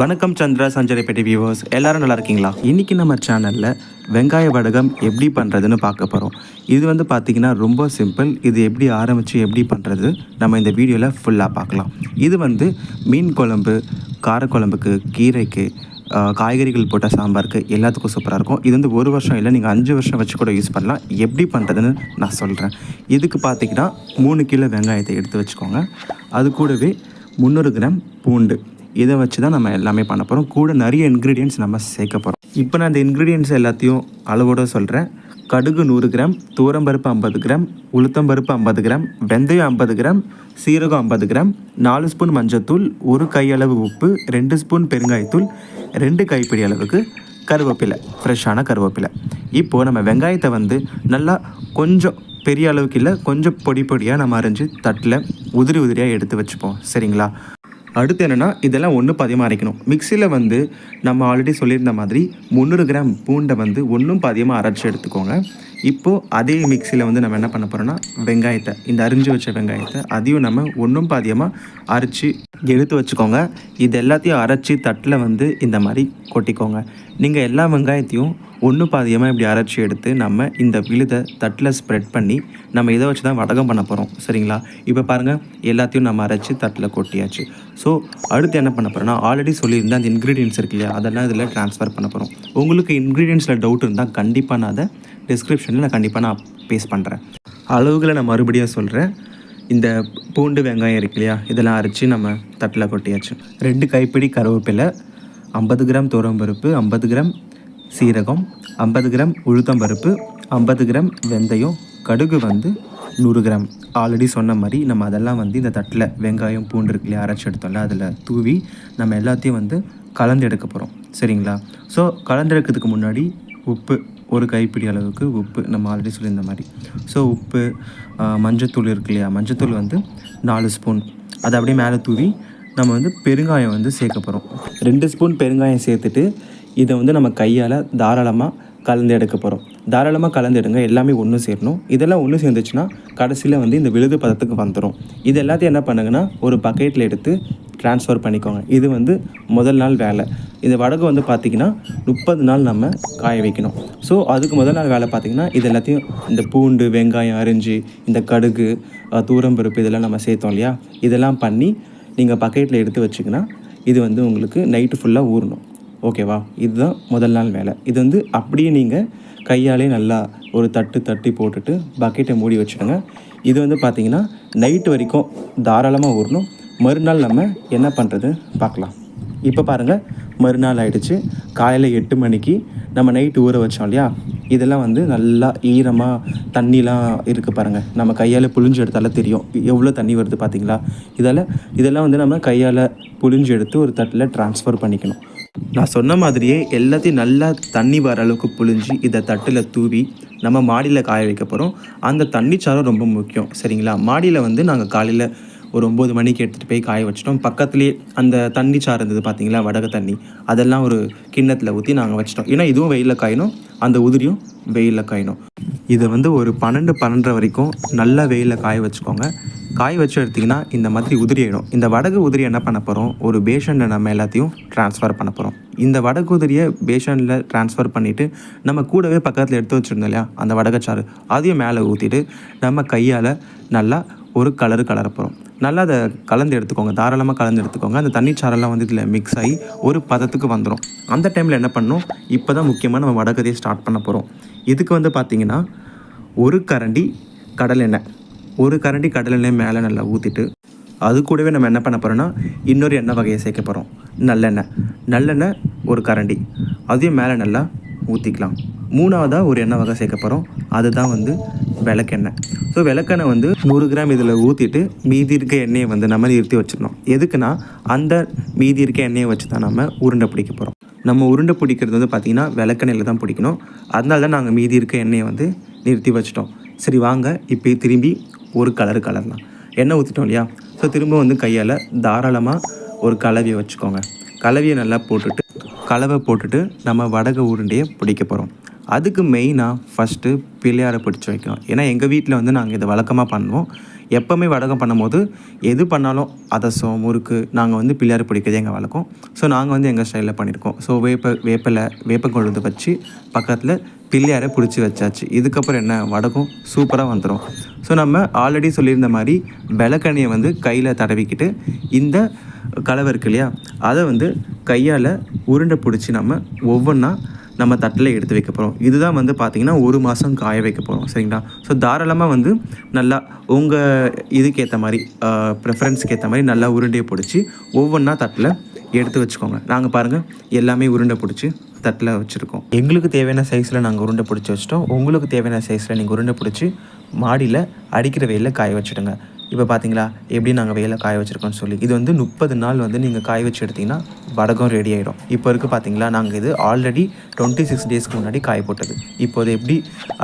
வணக்கம் சந்திரா சஞ்சரிப்பேட்டை வியூவர்ஸ் எல்லாரும் நல்லா இருக்கீங்களா? இன்றைக்கி நம்ம சேனலில் வெங்காய வடகம் எப்படி பண்ணுறதுன்னு பார்க்க போகிறோம் இது வந்து பார்த்திங்கன்னா ரொம்ப சிம்பிள் இது எப்படி ஆரம்பித்து எப்படி பண்ணுறது நம்ம இந்த வீடியோவில் ஃபுல்லாக பார்க்கலாம். இது வந்து மீன் குழம்பு காரக்குழம்புக்கு கீரைக்கு காய்கறிகள் போட்ட சாம்பாருக்கு எல்லாத்துக்கும் சூப்பராக இருக்கும். இது வந்து ஒரு வருஷம் இல்லை நீங்கள் அஞ்சு வருஷம் வச்சு கூட யூஸ் பண்ணலாம். எப்படி பண்ணுறதுன்னு நான் சொல்கிறேன் இதுக்கு பார்த்தீங்கன்னா மூணு கிலோ வெங்காயத்தை எடுத்து வச்சுக்கோங்க. அது கூடவே முந்நூறு கிராம் பூண்டு. இதை வச்சு தான் நம்ம எல்லாமே பண்ண போகிறோம் கூட நிறைய இன்க்ரீடியன்ஸ் நம்ம சேர்க்க போகிறோம் இப்போ நான் இந்த இன்க்ரீடியன்ஸ் எல்லாத்தையும் அளவோட சொல்கிறேன் கடுகு நூறு கிராம் தூரம்பருப்பு ஐம்பது கிராம் உளுத்தம்பருப்பு ஐம்பது கிராம் வெந்தயம் ஐம்பது கிராம் சீரகம் ஐம்பது கிராம் நாலு ஸ்பூன் மஞ்சத்தூள் ஒரு கையளவு உப்பு ரெண்டு ஸ்பூன் பெருங்காயத்தூள் ரெண்டு கைப்பிடி அளவுக்கு கருவேப்பிலை ஃப்ரெஷ்ஷான கருவேப்பிலை. இப்போது நம்ம வெங்காயத்தை வந்து நல்லா கொஞ்சம் பெரிய அளவுக்கு இல்லை கொஞ்சம் பொடி பொடியாக நம்ம அரைஞ்சி தட்டில் உதிரி உதிரியாக எடுத்து வச்சுப்போம். சரிங்களா? அடுத்து என்னென்னா இதெல்லாம் ஒன்று பதியமாக அரைக்கணும் மிக்சியில் வந்து நம்ம ஆல்ரெடி சொல்லியிருந்த மாதிரி முந்நூறு கிராம் பூண்டை வந்து ஒன்றும் பதியமாக அரைச்சி எடுத்துக்கோங்க. இப்போது அதே மிக்சியில் வந்து நம்ம என்ன பண்ண போகிறோம்னா வெங்காயத்தை இந்த அரிஞ்சு வச்ச வெங்காயத்தை அதையும் நம்ம ஒன்றும் பாதியமாக அரைச்சி எடுத்து வச்சுக்கோங்க. இது எல்லாத்தையும் அரைச்சி தட்டில் வந்து இந்த மாதிரி கொட்டிக்கோங்க. நீங்கள் எல்லா வெங்காயத்தையும் ஒன்று பாதியமாக இப்படி அரைச்சி எடுத்து நம்ம இந்த விழுதை தட்டில் ஸ்ப்ரெட் பண்ணி நம்ம இதை வச்சு தான் வடகம் பண்ண போகிறோம் சரிங்களா? இப்போ பாருங்கள் எல்லாத்தையும் நம்ம அரைச்சி தட்டில் கொட்டியாச்சு. ஸோ அடுத்து என்ன பண்ண போகிறோம்னா ஆல்ரெடி சொல்லியிருந்தேன் அந்த இன்க்ரீடியன்ஸ் இருக்கு இல்லையா அதெல்லாம் இதில் ட்ரான்ஸ்ஃபர் பண்ண போகிறோம் உங்களுக்கு இன்க்ரீடியன்ஸில் டவுட் இருந்தால் கண்டிப்பாக நான் அதை டிஸ்கிரிப்ஷனில் நான் கண்டிப்பாக நான் பேஸ் பண்ணுறேன் அளவுகளை நான் மறுபடியும் சொல்கிறேன் இந்த பூண்டு வெங்காயம் இருக்கு இல்லையா இதெல்லாம் அரைச்சி நம்ம தட்டில் கொட்டியாச்சு. ரெண்டு கைப்பிடி கருவேப்பிலை ஐம்பது கிராம் பருப்பு ஐம்பது கிராம் சீரகம் ஐம்பது கிராம் உளுத்தம்பருப்பு ஐம்பது கிராம் வெந்தயம் கடுகு வந்து நூறு கிராம். ஆல்ரெடி சொன்ன மாதிரி நம்ம அதெல்லாம் வந்து இந்த தட்டில் வெங்காயம் பூண்டு இருக்குல்லையா அரைச்சி எடுத்தோம்ல அதில் தூவி நம்ம எல்லாத்தையும் வந்து கலந்து எடுக்க போகிறோம் சரிங்களா? ஸோ கலந்தெடுக்கிறதுக்கு முன்னாடி உப்பு ஒரு கைப்பிடி அளவுக்கு உப்பு நம்ம ஆல்ரெடி சொல்லியிருந்த மாதிரி. ஸோ உப்பு மஞ்சத்தூள் இருக்கு இல்லையா மஞ்சத்தூள் வந்து நாலு ஸ்பூன். அதை அப்படியே மேலே தூவி நம்ம வந்து பெருங்காயம் வந்து சேர்க்க போகிறோம் ரெண்டு ஸ்பூன் பெருங்காயம் சேர்த்துட்டு இதை வந்து நம்ம கையால் தாராளமாக கலந்து எடுக்க போகிறோம் தாராளமாக கலந்து எடுங்க எல்லாமே ஒன்று சேரணும். இதெல்லாம் ஒன்று சேர்ந்துச்சுன்னா கடைசியில் வந்து இந்த விழுது பதத்துக்கு வந்துடும் இது எல்லாத்தையும் என்ன பண்ணுங்கன்னா ஒரு பக்கெட்டில் எடுத்து ட்ரான்ஸ்ஃபர் பண்ணிக்கோங்க. இது வந்து முதல் நாள் வேலை. இந்த வடகு வந்து பார்த்திங்கன்னா முப்பது நாள் நம்ம காய வைக்கணும். ஸோ அதுக்கு முதல் நாள் வேலை பார்த்திங்கன்னா இது எல்லாத்தையும் இந்த பூண்டு வெங்காயம் அரிஞ்சு இந்த கடுகு தூரம்பருப்பு இதெல்லாம் நம்ம சேர்த்தோம் இல்லையா? இதெல்லாம் பண்ணி நீங்கள் பக்கெட்டில் எடுத்து வச்சிங்கன்னா இது வந்து உங்களுக்கு நைட்டு ஃபுல்லாக ஊறணும். ஓகேவா? இதுதான் முதல் நாள் வேலை. இது வந்து அப்படியே நீங்கள் கையாலே நல்லா ஒரு தட்டு தட்டி போட்டுட்டு பக்கெட்டை மூடி வச்சுடுங்க இது வந்து பார்த்திங்கன்னா நைட்டு வரைக்கும் தாராளமாக ஊறணும். மறுநாள் நம்ம என்ன பண்ணுறது பார்க்கலாம் இப்போ பாருங்கள் மறுநாள் ஆகிடுச்சு காலையில் எட்டு மணிக்கு நம்ம நைட்டு ஊற வச்சோம் இல்லையா? இதெல்லாம் வந்து நல்லா ஈரமாக தண்ணிலாம் இருக்குது பாருங்கள் நம்ம கையால் புழிஞ்சு எடுத்தாலே தெரியும். எவ்வளோ தண்ணி வருது பார்த்தீங்களா இதால் இதெல்லாம் வந்து நம்ம கையால் புழிஞ்சு எடுத்து ஒரு தட்டில் ட்ரான்ஸ்ஃபர் பண்ணிக்கணும். நான் சொன்ன மாதிரியே எல்லாத்தையும் நல்லா தண்ணி வர அளவுக்கு புழிஞ்சு இதை தட்டில் தூவி நம்ம மாடியில் காய வைக்க போகிறோம் அந்த தண்ணி சாரம் ரொம்ப முக்கியம். சரிங்களா? மாடியில் வந்து நாங்கள் காலையில் ஒரு ஒம்பது மணிக்கு எடுத்துகிட்டு போய் காய வச்சிட்டோம். பக்கத்துலேயே அந்த தண்ணி சாறு இருந்தது பார்த்தீங்களா வடக தண்ணி. அதெல்லாம் ஒரு கிண்ணத்தில் ஊற்றி நாங்கள் வச்சிட்டோம். ஏன்னா இதுவும் வெயிலில் காயணும். அந்த உதிரியும் வெயிலில் காயணும். இதை வந்து ஒரு பன்னெண்டு பன்னெண்டரை வரைக்கும் நல்லா வெயிலில் காய வச்சுக்கோங்க. காய் வச்சு எடுத்திங்கன்னா இந்த மாதிரி உதிரியிடும் இந்த வடகு உதிரி என்ன பண்ண போகிறோம் ஒரு பேஷனில் நம்ம எல்லாத்தையும் ட்ரான்ஸ்ஃபர் பண்ண போகிறோம் இந்த வடகு உதிரியை பேஷனில் ட்ரான்ஸ்ஃபர் பண்ணிவிட்டு நம்ம கூடவே பக்கத்தில் எடுத்து வச்சுருந்தோம் இல்லையா? அந்த வடகச்சாறு. அதையும் மேலே ஊற்றிட்டு நம்ம கையால் நல்லா ஒரு கலரு கலர போகிறோம் நல்லா அதை கலந்து எடுத்துக்கோங்க. தாராளமாக கலந்து எடுத்துக்கோங்க. அந்த தண்ணி சாரெல்லாம் வந்து இதில் மிக்ஸ் ஆகி ஒரு பதத்துக்கு வந்துடும் அந்த டைமில் என்ன பண்ணணும்? இப்போ தான் முக்கியமாக நம்ம வடகதையை ஸ்டார்ட் பண்ண போகிறோம் இதுக்கு வந்து பார்த்திங்கன்னா ஒரு கரண்டி கடலெண்ணெய் ஒரு கரண்டி கடலெண்ணெய் மேலே நல்லா ஊற்றிட்டு அது கூடவே நம்ம என்ன பண்ண போகிறோம்னா இன்னொரு எண்ணெய் வகையை சேர்க்க போகிறோம் நல்லெண்ணெய். நல்லெண்ணெய் ஒரு கரண்டி. அதையும் மேலே நல்லா ஊற்றிக்கலாம் மூணாவதாக ஒரு எண்ணெய் வகை சேர்க்க போகிறோம் அதுதான் வந்து விளக்கெண்ணெய். ஸோ விளக்கெண்ணெய் வந்து நூறு கிராம் இதில் ஊற்றிட்டு மீதி இருக்க எண்ணெயை வந்து நம்ம நிறுத்தி வச்சுக்கணும் எதுக்குன்னா அந்த மீதி இருக்க எண்ணெயை வச்சு தான் நம்ம உருண்டை பிடிக்க போகிறோம் நம்ம உருண்டை பிடிக்கிறது வந்து பார்த்திங்கன்னா விளக்கெண்ணெயில் தான் பிடிக்கணும். அதனால தான் நாங்கள் மீதி இருக்க எண்ணெயை வந்து நிறுத்தி வச்சிட்டோம். சரி வாங்க இப்போ திரும்பி ஒரு கலர் கலர்லாம் எண்ணெய் ஊற்றிட்டோம் இல்லையா? ஸோ திரும்ப வந்து கையால் தாராளமாக ஒரு கலவையை வச்சுக்கோங்க. கலவையை நல்லா போட்டுட்டு கலவை போட்டுட்டு நம்ம வடகை உருண்டையை பிடிக்க போகிறோம் அதுக்கு மெயினாக ஃபஸ்ட்டு பிள்ளையாரை பிடிச்சி வைக்கணும். ஏன்னா எங்கள் வீட்டில் வந்து நாங்கள் இதை வழக்கமாக பண்ணுவோம். எப்போவுமே வடகம் பண்ணும்போது எது பண்ணாலும் அதசம் முறுக்கு நாங்கள் வந்து பிள்ளையார் பிடிக்கிறது எங்கள் வழக்கம். ஸோ நாங்கள் வந்து எங்கள் ஸ்டைலில் பண்ணியிருக்கோம் ஸோ வேப்ப வேப்பிலை வேப்பக்கொழுந்து வச்சு பக்கத்தில் பிள்ளையாரை பிடிச்சி வச்சாச்சு. இதுக்கப்புறம் என்ன? வடகம் சூப்பராக வந்துடும் ஸோ நம்ம ஆல்ரெடி சொல்லியிருந்த மாதிரி விளக்கெண்ணையை வந்து கையில் தடவிக்கிட்டு இந்த கலவை இருக்கு இல்லையா அதை வந்து கையால் உருண்டை பிடிச்சி நம்ம ஒவ்வொன்றா நம்ம தட்டில் எடுத்து வைக்க போகிறோம் இதுதான் வந்து பார்த்திங்கன்னா ஒரு மாதம் காய வைக்க போகிறோம் சரிங்களா? ஸோ தாராளமாக வந்து நல்லா உங்கள் இதுக்கு ஏற்ற மாதிரி ப்ரிஃபரன்ஸுக்கு ஏற்ற மாதிரி நல்லா உருண்டையை பிடிச்சி ஒவ்வொன்றா தட்டில் எடுத்து வச்சுக்கோங்க. நாங்கள் பாருங்கள் எல்லாமே உருண்டை பிடிச்சி தட்டில் வச்சுருக்கோம். எங்களுக்கு தேவையான சைஸில் நாங்கள் உருண்டை பிடிச்சி வச்சிட்டோம். உங்களுக்கு தேவையான சைஸில் நீங்கள் உருண்டை பிடிச்சி மாடியில் அடிக்கிற வெயிலில் காய வச்சுடுங்க. இப்போ பார்த்தீங்களா எப்படி நாங்கள் வெயில காய வச்சுருக்கோம்னு சொல்லி. இது வந்து முப்பது நாள் வந்து நீங்கள் காய வச்சு எடுத்தீங்கன்னா வடகம் ரெடி ஆகிடும் இப்போ இருக்குது பார்த்தீங்களா நாங்கள் இது ஆல்ரெடி டுவெண்ட்டி சிக்ஸ் டேஸ்க்கு முன்னாடி காய போட்டது. இப்போ அது எப்படி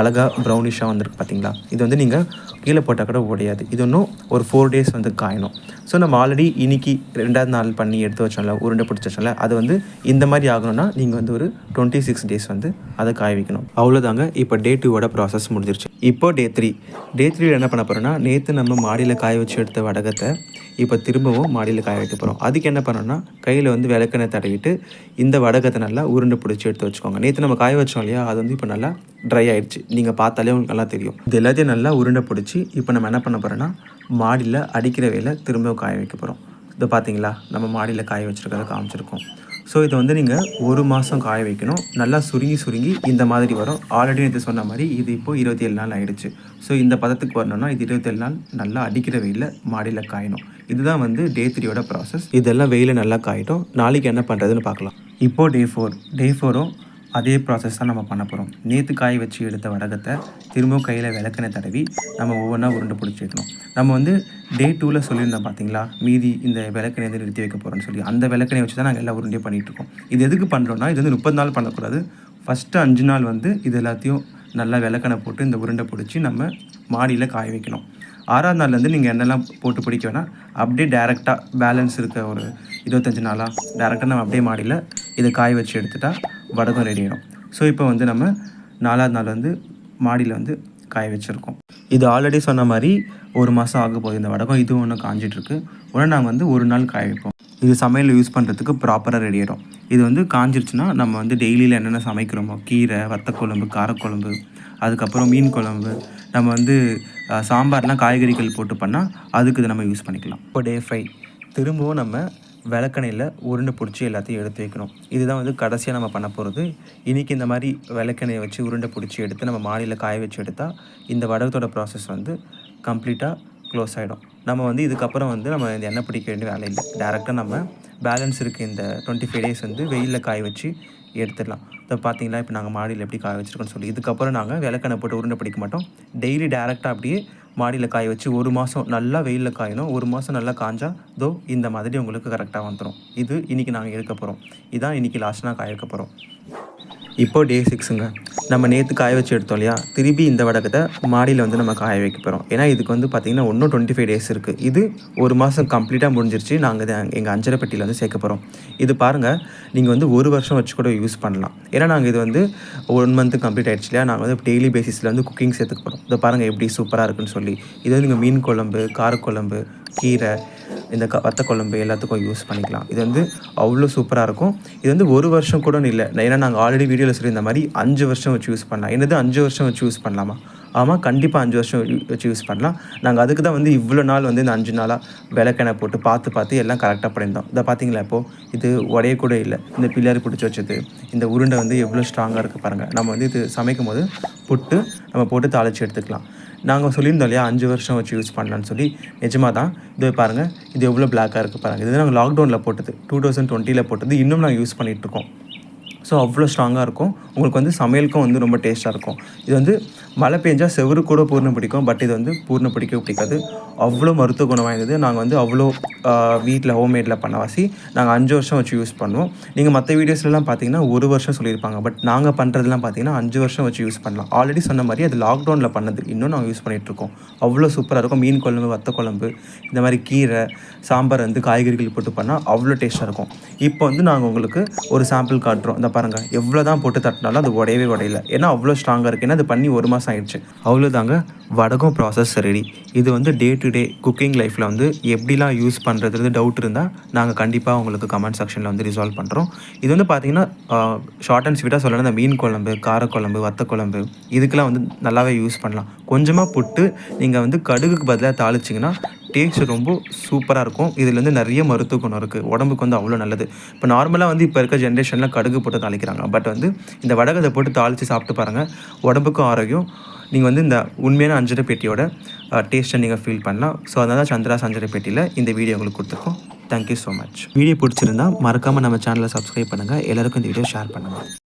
அழகாக ப்ரௌனிஷாக வந்திருக்கு பார்த்தீங்களா இது வந்து நீங்கள் கீழே போட்டால் கூட உடையாது. இது இன்னும் ஒரு ஃபோர் டேஸ் வந்து காயணும். ஸோ நம்ம ஆல்ரெடி இன்றைக்கி ரெண்டாவது நாள் பண்ணி எடுத்து வச்சோம்ல உருண்டை பிடிச்சி வச்சோம்ல அது வந்து இந்த மாதிரி ஆகணும்னா நீங்கள் வந்து ஒரு டுவெண்ட்டி சிக்ஸ் டேஸ் வந்து அதை காய வைக்கணும். அவ்வளோதாங்க இப்போ டே டூவோட ப்ராசஸ் முடிஞ்சிருச்சு. இப்போ டே த்ரீ டே த்ரீயில் என்ன பண்ண போகிறோம்னா நேற்று நம்ம மாடியில் காய வச்சு எடுத்த வடகத்தை இப்போ திரும்பவும் மாடியில் காய வைக்க போகிறோம் அதுக்கு என்ன பண்ணோம்னா கையில் வந்து விளக்கெண்ணெய் தடவிட்டு இந்த வடகத்தை நல்லா உருண்டை பிடிச்சி எடுத்து வச்சுக்கோங்க. நேற்று நம்ம காய வச்சோம் இல்லையா அது வந்து இப்போ நல்லா ட்ரை ஆகிடுச்சு நீங்கள் பார்த்தாலே உங்களுக்கு நல்லா தெரியும். இது எல்லாத்தையும் நல்லா உருண்டை பிடிச்சி இப்போ நம்ம என்ன பண்ண போகிறோன்னா மாடியில் அடிக்கிற வேலை திரும்பவும் காய வைக்க போகிறோம் இதை பார்த்தீங்களா? நம்ம மாடியில் காய வச்சுருக்கிறத காமிச்சிருக்கோம். ஸோ இதை வந்து நீங்கள் ஒரு மாதம் காய வைக்கணும். நல்லா சுருங்கி சுருங்கி இந்த மாதிரி வரும். ஆல்ரெடி நேற்று சொன்ன மாதிரி இது இப்போது இருபத்தி ஏழு நாள் ஆயிடுச்சு. ஸோ இந்த பதத்துக்கு வரணும்னா இது இருபத்தேழு நாள் நல்லா அடிக்கிற வெயிலில் மாடியில் காயணும். இதுதான் வந்து டே த்ரீயோட ப்ராசஸ் இதெல்லாம் வெயிலில் நல்லா காயிட்டும். நாளைக்கு என்ன பண்ணுறதுன்னு பார்க்கலாம். இப்போது டே ஃபோர் டே ஃபோரும் அதே ப்ராசஸ் தான் நம்ம பண்ண போகிறோம் நேற்று காய வச்சு எடுத்த வடகத்தை திரும்பவும் கையில் விளக்கெண்ணெய் தடவி நம்ம ஒவ்வொன்றா உருண்டை பிடிச்சி வைக்கணும் நம்ம வந்து டே டூவில் சொல்லியிருந்தோம் பார்த்தீங்களா மீதி இந்த விளக்கணை வந்து நிறுத்தி வைக்க போகிறோம்னு சொல்லி. அந்த விளக்கெண்ணெய் வச்சு தான் நாங்கள் எல்லா உருண்டையும் பண்ணிகிட்ருக்கோம் இது எதுக்கு பண்ணுறோன்னா இது வந்து முப்பது நாள் பண்ணக்கூடாது. ஃபஸ்ட்டு அஞ்சு நாள் வந்து இது எல்லாத்தையும் நல்லா விளக்கணை போட்டு இந்த உருண்டை பிடிச்சி நம்ம மாடியில் காய வைக்கணும். ஆறாவது நாள்லேருந்து நீங்கள் என்னெல்லாம் போட்டு பிடிக்க வேணால் அப்படியே டேரெக்டாக பேலன்ஸ் இருக்க ஒரு இருபத்தஞ்சி நாளாக டேரெக்டாக நம்ம அப்படியே மாடியில் இதை காய வச்சு எடுத்துட்டா வடகம் ரெடி ஆகிடும் ஸோ இப்போ வந்து நம்ம நாலாவது நாள் வந்து மாடியில் வந்து காய வச்சுருக்கோம். இது ஆல்ரெடி சொன்ன மாதிரி ஒரு மாதம் ஆக போகுது இந்த வடகம். இது ஒன்று காஞ்சிட்ருக்கு. உடனே நாங்கள் வந்து ஒரு நாள் காய வைப்போம். இது சமையல் யூஸ் பண்ணுறதுக்கு ப்ராப்பராக ரெடி ஆகிடும் இது வந்து காஞ்சிருச்சுன்னா நம்ம வந்து டெய்லியில் என்னென்ன சமைக்கிறோமோ கீரை வத்தக்குழம்பு காரக்குழம்பு அதுக்கப்புறம் மீன் குழம்பு நம்ம வந்து சாம்பார்லாம் காய்கறிகள் போட்டு பண்ணால் அதுக்கு இதை நம்ம யூஸ் பண்ணிக்கலாம். இப்போ டே ஃபைவ் திரும்பவும் நம்ம விளக்கணையில் உருண்டை பிடிச்சி எல்லாத்தையும் எடுத்து வைக்கணும். இதுதான் வந்து கடைசியாக நம்ம பண்ண போகிறது இன்றைக்கி இந்த மாதிரி விளக்கணையை வச்சு உருண்டை பிடிச்சி எடுத்து நம்ம மாடியில் காய வச்சு எடுத்தால் இந்த வடகத்தோட ப்ராசஸ் வந்து கம்ப்ளீட்டாக க்ளோஸ் ஆகிடும் நம்ம வந்து இதுக்கப்புறம் வந்து நம்ம இந்த எண்ணெய் பிடிக்க வேண்டிய வேலை இல்லை. டேரெக்டாக நம்ம பேலன்ஸ் இருக்குது இந்த டுவெண்ட்டி ஃபைவ் டேஸ் வந்து வெயிலில் காய வச்சு எடுத்துடலாம். இப்போ பார்த்தீங்களா இப்போ நாங்கள் மாடியில் எப்படி காய வச்சுருக்கோன்னு சொல்லி. இதுக்கப்புறம் நாங்கள் விளக்கெண்ணெய் போட்டு உருண்டை பிடிக்க மாட்டோம். டெய்லி டேரெக்டாக அப்படியே மாடியில் காய வச்சு ஒரு மாதம் நல்லா வெயிலில் காயணும் ஒரு மாதம் நல்லா காஞ்சா தோ இந்த மாதிரி உங்களுக்கு கரெக்டாக வந்துடும் இது இன்றைக்கி நாங்கள் எடுக்க போகிறோம் இதான் இன்றைக்கி லாஸ்ட் நாங்கள் காய வைக்க போகிறோம் இப்போ டே சிக்ஸுங்க நம்ம நேற்று காய வச்சு எடுத்தோம் இல்லையா? திருப்பி இந்த வடகத்தை மாடியில் வந்து நம்ம காய வைக்க போகிறோம் ஏன்னா இதுக்கு வந்து பார்த்திங்கன்னா இன்னும் டுவெண்ட்டி ஃபைவ் டேஸ் இருக்குது இது ஒரு மாதம் கம்ப்ளீட்டாக முடிஞ்சிருச்சு. நாங்கள் இதை எங்கள் அஞ்சரை பெட்டியில் வந்து சேர்க்க போகிறோம் இது பாருங்கள் நீங்கள் வந்து ஒரு வருஷம் வச்சு கூட யூஸ் பண்ணலாம். ஏன்னா நாங்கள் இது வந்து ஒன் மந்த்து கம்ப்ளீட் ஆகிடுச்சு இல்லையா? நாங்கள் வந்து டெய்லி பேசிஸில் வந்து குக்கிங் சேர்த்துக்க போகிறோம் இதை பாருங்கள் எப்படி சூப்பராக இருக்குன்னு சொல்லி. இது வந்து நீங்கள் மீன் குழம்பு காரக்குழம்பு கீரை இந்த க வத்த குழம்பு எல்லாத்துக்கும் யூஸ் பண்ணிக்கலாம். இது வந்து அவ்வளோ சூப்பராக இருக்கும். இது வந்து ஒரு வருஷம் கூட இல்லை. ஏன்னா நாங்கள் ஆல்ரெடி வீடியோவில் சொல்லியிருந்த மாதிரி அஞ்சு வருஷம் வச்சு யூஸ் பண்ணலாம். என்னது அஞ்சு வருஷம் வச்சு யூஸ் பண்ணலாமா? ஆமாம் கண்டிப்பாக அஞ்சு வருஷம் யூ- வச்சு யூஸ் பண்ணலாம். நாங்கள் அதுக்கு தான் வந்து இவ்வளோ நாள் வந்து இந்த அஞ்சு நாளாக விளக்கெண்ணெய் போட்டு பார்த்து பார்த்து எல்லாம் கரெக்டாக பண்ணியிருந்தோம். இதை பார்த்தீங்களா இப்போது இது உடையக்கூட இல்லை. இந்த பிள்ளையார் பிடிச்சி வச்சது இந்த உருண்டை வந்து எவ்வளோ ஸ்ட்ராங்காக இருக்குது பாருங்கள் நம்ம வந்து இது சமைக்கும் போது புட்டு நம்ம போட்டு தாளித்து எடுத்துக்கலாம். நாங்கள் சொல்லியிருந்தோம் இல்லையா அஞ்சு வருஷம் வச்சு யூஸ் பண்ணலான்னு சொல்லி. நிஜமாக தான். இது பாருங்கள் இது எவ்வளோ பிளாக்காக இருக்குது பாருங்கள் இது நாங்கள் லாக்டவுனில் போட்டது. டூ தௌசண்ட் டுவெண்ட்டியில் போட்டது. இன்னும் நாங்கள் யூஸ் பண்ணிகிட்ருக்கோம் ஸோ அவ்வளோ ஸ்ட்ராங்காக இருக்கும். உங்களுக்கு வந்து சமையலுக்கும் வந்து ரொம்ப டேஸ்ட்டாக இருக்கும். இது வந்து மழை பெஞ்சால் செவரு கூட பூர்ணம் பிடிக்கும். பட் இது வந்து பூர்ணம் பிடிக்கவே பிடிக்காது. அவ்வளோ மருத்துவ குணம் வாய்ந்தது. நாங்கள் வந்து அவ்வளோ வீட்டில் ஹோம்மேடில் பண்ணவாசி. நாங்கள் அஞ்சு வருஷம் வச்சு யூஸ் பண்ணுவோம். நீங்கள் மற்ற வீடியோஸ்லாம் பார்த்தீங்கன்னா ஒரு வருஷம் சொல்லியிருப்பாங்க. பட் நாங்கள் பண்ணுறதுலாம் பார்த்தீங்கன்னா அஞ்சு வருஷம் வச்சு யூஸ் பண்ணலாம். ஆல்ரெடி சொன்ன மாதிரி அது லாக்டவுனில் பண்ணது. இன்னும் நாங்கள் யூஸ் பண்ணிகிட்ருக்கோம் அவ்வளோ சூப்பராக இருக்கும். மீன் குழம்பு வத்த குழம்பு இந்த மாதிரி கீரை சாம்பார் வந்து காய்கறிகள் போட்டு பண்ணால் அவ்வளோ டேஸ்ட்டாக இருக்கும். இப்போ வந்து நாங்கள் உங்களுக்கு ஒரு சாம்பிள் காட்டுறோம். இந்த பாருங்கள் எவ்வளோ தான் போட்டு தட்டினாலும் அது உடையவே உடையல. ஏன்னா அவ்வளோ ஸ்ட்ராங்காக இருக்குது ஏன்னா அது பண்ணி ஒரு மாதம் ஆயிடுச்சு. அவ்வளோதாங்க வடகம் ப்ராசஸ் ரெடி இது வந்து டே டு டே குக்கிங் லைஃப்பில் வந்து எப்படிலாம் யூஸ் பண்ணுறது டவுட் இருந்தால் நாங்கள் கண்டிப்பாக உங்களுக்கு கமெண்ட் செக்ஷனில் வந்து ரிசால்வ் பண்ணுறோம் இது வந்து பார்த்தீங்கன்னா ஷார்ட் அண்ட் ஸ்வீட்டாக சொல்லணும் இந்த மீன் குழம்பு காரக்குழம்பு வத்த குழம்பு இதுக்கெலாம் வந்து நல்லாவே யூஸ் பண்ணலாம். கொஞ்சமாக புட்டு நீங்கள் வந்து கடுகுக்கு பதிலாக தாளிச்சிங்கன்னா டேஸ்ட் ரொம்ப சூப்பராக இருக்கும். இதுலேருந்து நிறைய மருத்துவ குணம் இருக்குது உடம்புக்கு வந்து அவ்வளோ நல்லது. இப்போ நார்மலாக வந்து இப்போ இருக்க ஜென்ரேஷனில் கடுகு போட்டு தாளிக்கிறாங்க. பட் வந்து இந்த வடகத்தை போட்டு தாளித்து சாப்பிட்டு பாருங்கள் உடம்புக்கும் ஆரோக்கியம். நீங்கள் வந்து இந்த உண்மையான அஞ்சரை பெட்டியோட டேஸ்ட்டை நீங்கள் ஃபீல் பண்ணலாம். ஸோ அதனால தான் சந்திராஸ் அஞ்சரை பெட்டியில் இந்த வீடியோ உங்களுக்கு கொடுத்துருக்கோம். தேங்க்யூ ஸோ மச் வீடியோ பிடிச்சிருந்தா மறக்காமல் நம்ம சேனலை சப்ஸ்கிரைப் பண்ணுங்கள் எல்லாருக்கும் இந்த வீடியோ ஷேர் பண்ணுங்கள்